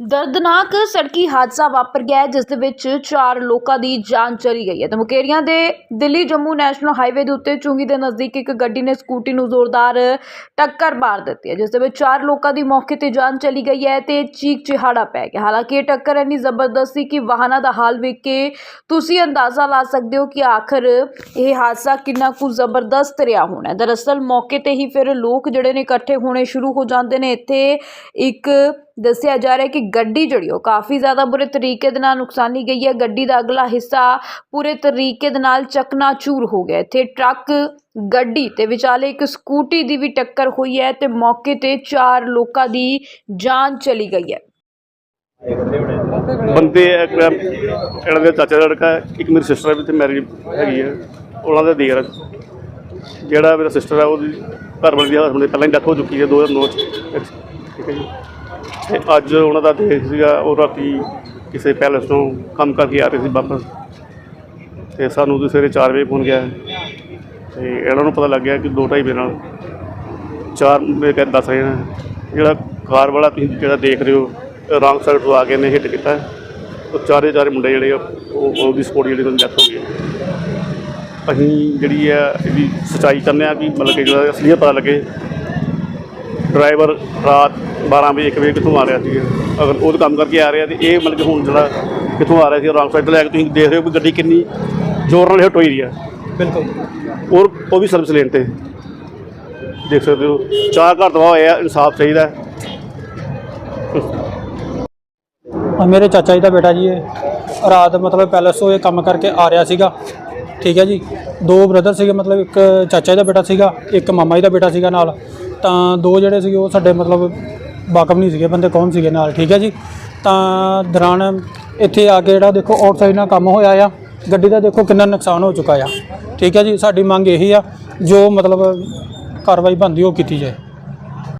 ਦਰਦਨਾਕ ਸੜਕੀ ਹਾਦਸਾ ਵਾਪਰ ਗਿਆ ਹੈ, ਜਿਸ ਦੇ ਵਿੱਚ ਚਾਰ ਲੋਕਾਂ ਦੀ ਜਾਨ ਚਲੀ ਗਈ ਹੈ। ਤੇ ਮੁਕੇਰੀਆਂ ਦੇ ਦਿੱਲੀ ਜੰਮੂ ਨੈਸ਼ਨਲ ਹਾਈਵੇ ਦੇ ਉੱਤੇ ਚੁੰਗੀ ਦੇ ਨਜ਼ਦੀਕ ਇੱਕ ਗੱਡੀ ਨੇ ਸਕੂਟੀ ਨੂੰ ਜ਼ੋਰਦਾਰ ਟੱਕਰ ਮਾਰ ਦਿੱਤੀ ਹੈ ਜਿਸ ਦੇ ਵਿੱਚ ਚਾਰ ਲੋਕਾਂ ਦੀ ਮੌਕੇ ਤੇ ਜਾਨ ਚਲੀ ਗਈ ਹੈ ਤੇ ਚੀਕ ਚਿਹਾੜਾ ਪੈ ਗਿਆ। ਹਾਲਾਂਕਿ ਇਹ ਟੱਕਰ ਇੰਨੀ ਜ਼ਬਰਦਸਤ ਸੀ ਕਿ ਵਾਹਨਾਂ ਦਾ ਹਾਲ ਵੇਖ ਕੇ ਤੁਸੀਂ ਅੰਦਾਜ਼ਾ ਲਾ ਸਕਦੇ ਹੋ ਕਿ ਆਖਰ ਇਹ ਹਾਦਸਾ ਕਿੰਨਾ ਕੁ ਜ਼ਬਰਦਸਤ ਰਿਹਾ ਹੋਣਾ ਹੈ। ਦਰਅਸਲ ਮੌਕੇ ਤੇ ਹੀ ਫਿਰ ਲੋਕ ਜਿਹੜੇ ਨੇ ਇਕੱਠੇ ਹੋਣੇ ਸ਼ੁਰੂ ਹੋ ਜਾਂਦੇ ਨੇ। ਇੱਥੇ ਇੱਕ ਦੱਸਿਆ ਜਾ ਰਿਹਾ ਕਿ ਗੱਡੀ ਜਿਹੜੀ ਉਹ ਕਾਫੀ ਜ਼ਿਆਦਾ ਬੁਰੇ ਤਰੀਕੇ ਦੇ ਨਾਲ ਨੁਕਸਾਨੀ ਗਈ ਹੈ। ਗੱਡੀ ਦਾ ਅਗਲਾ ਹਿੱਸਾ ਪੂਰੇ ਤਰੀਕੇ ਦੇ ਨਾਲ ਚਕਨਾਚੂਰ ਹੋ ਗਿਆ ਇੱਥੇ ਟਰੱਕ, ਗੱਡੀ ਤੇ ਵਿਚਾਲੇ ਇੱਕ ਸਕੂਟੀ ਦੀ ਵੀ ਟੱਕਰ ਹੋਈ ਹੈ ਤੇ ਮੌਕੇ ਤੇ ਚਾਰ ਲੋਕਾਂ ਦੀ ਜਾਨ ਚਲੀ ਗਈ ਹੈ। ਬੰਦੇ ਇੱਕ ਮੇਰਾ ਇਹਨਾਂ ਦੇ ਚਾਚਾ ਦਾ ਲੜਕਾ ਹੈ, ਇੱਕ ਮੇਰੀ ਸਿਸਟਰ ਵੀ ਤੇ ਮੈਰਿਜ ਹੈਗੀ ਹੈ ਉਹਨਾਂ ਦੇ ਦੇਰ ਜਿਹੜਾ ਮੇਰਾ ਸਿਸਟਰ ਹੈ ਉਹਦੀ ਘਰ ਵਾਲੀ ਦੀ ਹਸਬੰਦ ਦੀ ਪਹਿਲਾਂ ਹੀ ਡੈਥ ਹੋ ਚੁੱਕੀ ਹੈ 2009 ਚ। ਠੀਕ ਹੈ ਜੀ। ਤੇ ਅੱਜ ਉਹਨਾਂ ਦਾ ਦੇਸ਼ ਸੀਗਾ ਉਹ ਰਾਤੀ ਕਿਸੇ ਪੈਲਸ ਤੋਂ ਕੰਮ ਕਰਕੇ ਆ ਰਹੇ ਸੀ ਵਾਪਸ। ਤੇ ਸਾਨੂੰ ਉਹਦੇ ਸਵੇਰੇ 4 ਵਜੇ ਫੋਨ ਗਿਆ। ਤੇ ਇਹਨਾਂ ਨੂੰ ਪਤਾ ਲੱਗ ਗਿਆ ਕਿ ਦੋ ਢਾਈ ਵਜੇ ਨਾਲ ਚਾਰ ਮੇਰੇ ਕਹਿੰਦੇ ਦੱਸ ਰਹੇ ਨੇ ਜਿਹੜਾ ਕਾਰ ਵਾਲਾ ਤੁਸੀਂ ਜਿਹੜਾ ਦੇਖ ਰਹੇ ਹੋ ਰੌਂਗ ਸਾਈਡ ਤੋਂ ਆ ਕੇ ਨੇ ਹਿੱਟ ਕੀਤਾ। ਉਹ ਚਾਰੇ ਚਾਰੇ ਮੁੰਡੇ ਜਿਹੜੇ ਆ, ਉਹ ਉਹਦੀ ਸਪੋਰਟ ਜਿਹੜੀ ਉਹਨਾਂ ਦੀ ਡੈਥ ਹੋ ਗਈ। ਅਸੀਂ ਜਿਹੜੀ ਹੈ ਇਹਦੀ ਸੱਚਾਈ ਕਰਨੇ ਆ ਕਿ ਮਤਲਬ ਕਿ ਜਿਹੜਾ ਅਸਲੀਅਤ ਪਤਾ ਲੱਗੇ ਡਰਾਈਵਰ ਰਾਤ 12 ਵਜੇ 1 ਵਜੇ ਕਿੱਥੋਂ ਆ ਰਿਹਾ ਸੀ? ਅਗਰ ਉਹ ਕੰਮ ਕਰਕੇ ਆ ਰਿਹਾ ਤੇ ਇਹ ਮਤਲਬ ਕਿ ਹੁਣ ਜਿਹੜਾ ਕਿੱਥੋਂ ਆ ਰਿਹਾ ਸੀ ਰੌਂਗ ਸਾਈਡ ਤੋਂ ਲੈ ਕੇ ਤੁਸੀਂ ਦੇਖ ਰਹੇ ਹੋ ਕਿ ਗੱਡੀ ਕਿੰਨੀ ਜ਼ੋਰ ਨਾਲ ਹਿੱਟ ਹੋਈ ਰਹੀ ਹੈ ਬਿਲਕੁਲ। ਔਰ ਉਹ ਵੀ ਸਰਵਿਸ ਲੇਨ ਤੇ। ਦੇਖ ਸਕਦੇ ਹੋ ਚਾਰ ਘਰ ਤਬਾਹ ਹੋਏ ਆ ਇਨਸਾਫ ਚਾਹੀਦਾ। ਆ ਮੇਰੇ ਚਾਚਾ ਜੀ ਦਾ ਬੇਟਾ ਜੀ ਇਹ ਰਾਤ ਮਤਲਬ ਪੈਲਸ ਤੋਂ ਇਹ ਕੰਮ ਕਰਕੇ ਆ ਰਿਹਾ ਸੀਗਾ। ਠੀਕ ਹੈ ਜੀ? ਦੋ ਬ੍ਰਦਰ ਸੀਗੇ ਮਤਲਬ ਇੱਕ ਚਾਚਾ ਜੀ ਦਾ ਬੇਟਾ ਸੀਗਾ ਇੱਕ ਮਾਮਾ ਜੀ ਦਾ ਬੇਟਾ ਸੀਗਾ ਨਾਲ। ਤਾਂ ਦੋ ਜਿਹੜੇ ਸੀਗੇ ਉਹ ਸਾਡੇ ਮਤਲਬ ਵਾਕਫ ਨਹੀਂ ਸੀਗੇ, ਬੰਦੇ ਕੌਣ ਸੀਗੇ ਨਾਲ, ਠੀਕ ਹੈ ਜੀ? ਤਾਂ ਦੌਰਾਨ ਇੱਥੇ ਆ ਕੇ ਜਿਹੜਾ ਦੇਖੋ ਆਊਟਸਾਈਡ ਨਾਲ ਕੰਮ ਹੋਇਆ ਆ, ਗੱਡੀ ਦਾ ਦੇਖੋ ਕਿੰਨਾ ਨੁਕਸਾਨ ਹੋ ਚੁੱਕਾ ਆ, ਠੀਕ ਹੈ ਜੀ? ਸਾਡੀ ਮੰਗ ਇਹੀ ਆ, ਜੋ ਮਤਲਬ ਕਾਰਵਾਈ ਬਣਦੀ ਉਹ ਕੀਤੀ ਜਾਏ।